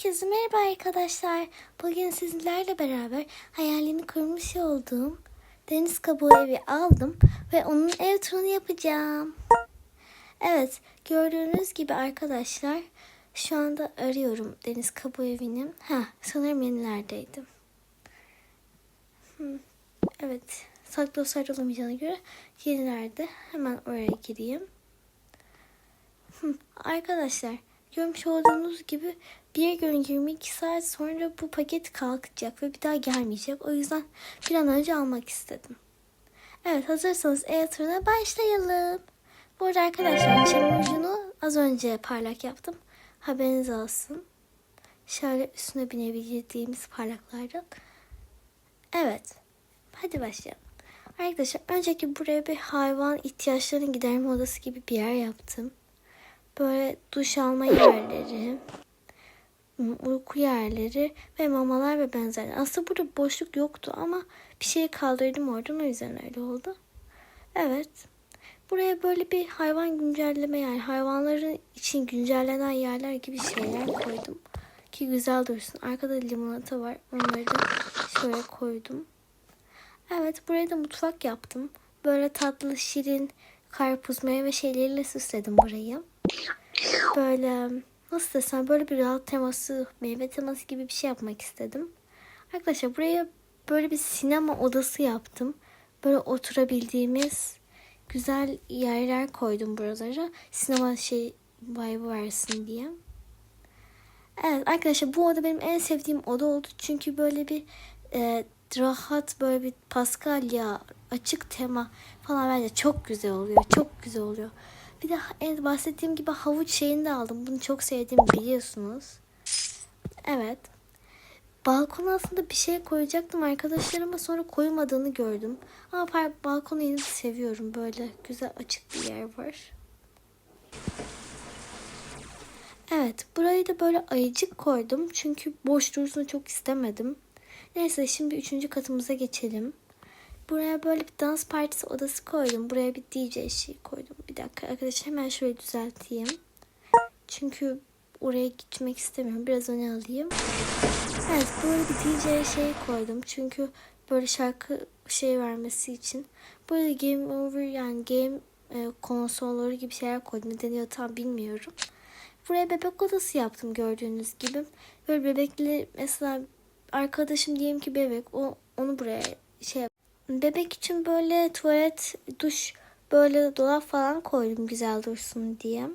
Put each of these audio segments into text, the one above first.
Herkese merhaba arkadaşlar. Bugün sizlerle beraber hayalini kurmuş olduğum deniz kabuğu evi aldım ve onun ev turunu yapacağım. Evet, gördüğünüz gibi arkadaşlar şu anda arıyorum deniz kabuğu evini. Ha, sanırım yenilerdeydim. Hmm, evet, saklı sarılamayacağına göre yenilerde hemen oraya gireyim. Hmm, arkadaşlar Görmüş olduğunuz gibi bir gün 22 saat sonra bu paket kalkacak ve bir daha gelmeyecek. O yüzden bir an önce almak istedim. Evet hazırsanız e-turuna başlayalım. Bu arada arkadaşlar çam ucunu az önce parlak yaptım. Haberiniz olsun. Şöyle üstüne binebildiğimiz parlaklardan. Evet. Hadi başlayalım. Arkadaşlar önceki buraya bir hayvan ihtiyaçlarını giderme odası gibi bir yer yaptım böyle duş alma yerleri, uyku yerleri ve mamalar ve benzerleri. Aslında burada boşluk yoktu ama bir şeyi kaldırdım oradan o yüzden öyle oldu. Evet. Buraya böyle bir hayvan güncelleme yani hayvanların için güncellenen yerler gibi şeyler koydum. Ki güzel dursun. Arkada limonata var. Onları da şöyle koydum. Evet buraya da mutfak yaptım. Böyle tatlı, şirin, karpuz, meyve şeyleriyle süsledim burayı böyle nasıl desem böyle bir rahat teması, meyve teması gibi bir şey yapmak istedim. Arkadaşlar buraya böyle bir sinema odası yaptım. Böyle oturabildiğimiz güzel yerler koydum buralara. Sinema şey vibe versin diye. Evet arkadaşlar bu oda benim en sevdiğim oda oldu. Çünkü böyle bir e, rahat böyle bir paskalya açık tema falan bence çok güzel oluyor. Çok güzel oluyor. Bir de evet, bahsettiğim gibi havuç şeyini de aldım. Bunu çok sevdiğimi biliyorsunuz. Evet. Balkona aslında bir şey koyacaktım arkadaşlar ama sonra koymadığını gördüm. Ama balkonu yine seviyorum. Böyle güzel açık bir yer var. Evet burayı da böyle ayıcık koydum. Çünkü boş durusunu çok istemedim. Neyse şimdi üçüncü katımıza geçelim. Buraya böyle bir dans partisi odası koydum. Buraya bir DJ şey koydum. Bir dakika arkadaşlar hemen şöyle düzelteyim. Çünkü oraya gitmek istemiyorum. Biraz öne alayım. Evet böyle bir DJ şey koydum. Çünkü böyle şarkı şey vermesi için. Böyle game over yani game e, konsolları gibi şeyler koydum. Ne deniyor tam bilmiyorum. Buraya bebek odası yaptım gördüğünüz gibi. Böyle bebekli mesela arkadaşım diyelim ki bebek o onu buraya şey Bebek için böyle tuvalet, duş, böyle dolap falan koydum güzel dursun diye.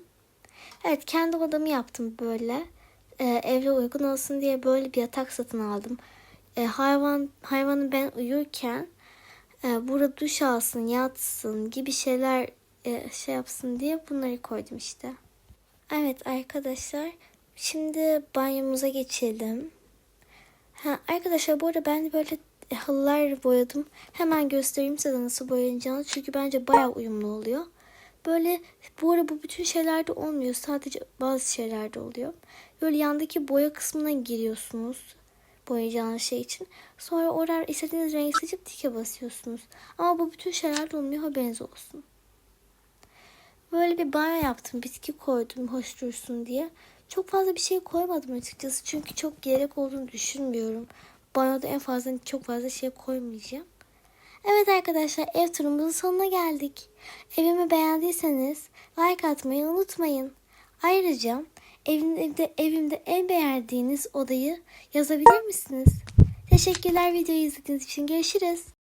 Evet kendi odamı yaptım böyle. Ee, evle uygun olsun diye böyle bir yatak satın aldım. Ee, hayvan hayvanı ben uyurken e, burada duş alsın, yatsın gibi şeyler e, şey yapsın diye bunları koydum işte. Evet arkadaşlar şimdi banyomuza geçelim. Ha, arkadaşlar bu arada ben böyle halılar boyadım. Hemen göstereyim size nasıl boyanacağını. Çünkü bence bayağı uyumlu oluyor. Böyle bu arada bu bütün şeylerde olmuyor. Sadece bazı şeylerde oluyor. Böyle yandaki boya kısmına giriyorsunuz. Boyayacağınız şey için. Sonra oraya istediğiniz rengi seçip tike basıyorsunuz. Ama bu bütün şeylerde olmuyor. Haberiniz olsun. Böyle bir banyo yaptım. Bitki koydum hoş dursun diye. Çok fazla bir şey koymadım açıkçası. Çünkü çok gerek olduğunu düşünmüyorum. Banyoda en fazla çok fazla şey koymayacağım. Evet arkadaşlar ev turumuzun sonuna geldik. Evimi beğendiyseniz like atmayı unutmayın. Ayrıca evimde, evimde en beğendiğiniz odayı yazabilir misiniz? Teşekkürler videoyu izlediğiniz için. Görüşürüz.